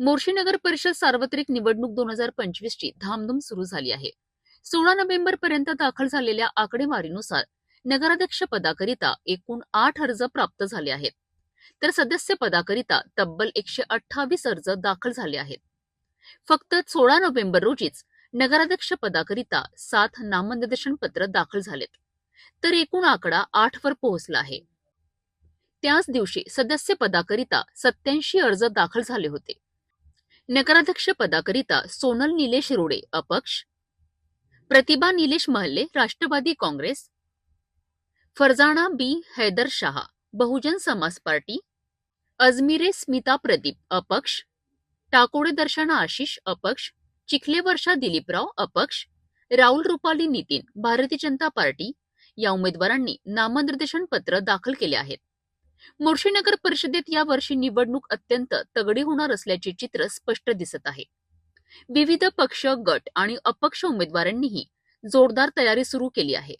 मोर्शी नगर परिषद सार्वत्रिक निवडणूक दोन हजार पंचवीस ची धामधूम सुरू झाली आहे. सोळा नोव्हेंबर पर्यंत दाखल झालेल्या आकडेवारीनुसार नगराध्यक्ष पदाकरिता एकूण आठ अर्ज प्राप्त झाले आहेत. तर सदस्य पदाकरिता तब्बल एकशे अठ्ठावीस अर्ज दाखल झाले आहेत. फक्त सोळा नोव्हेंबर रोजीच नगराध्यक्ष पदाकरिता सात नामनिर्देशन पत्र दाखल झालेत. तर एकूण आकडा आठ वर पोहोचला आहे. त्याच दिवशी सदस्य पदाकरिता सत्याऐंशी अर्ज दाखल झाले होते. नगराध्यक्ष पदाकरिता सोनल निलेश रोडे अपक्ष. प्रतिभा निलेश महल्ले राष्ट्रवादी काँग्रेस. फरजाना बी. हैदर शहा बहुजन समाज पार्टी. अजमिरे स्मिता प्रदीप अपक्ष. टाकोडे दर्शना आशिष अपक्ष. चिखले वर्षा दिलीपराव अपक्ष. राहुल रुपाली नितीन भारतीय जनता पार्टी. या उमेदवारांनी नामनिर्देशन पत्र दाखल केले आहेत. मोर्शी नगर परिषदेत यावर्षी निवडणूक अत्यंत तगडी होणार असल्याचे चित्र स्पष्ट दिसत आहे. विविध पक्ष गट आणि अपक्ष उमेदवारांनीही जोरदार तयारी सुरू केली आहे.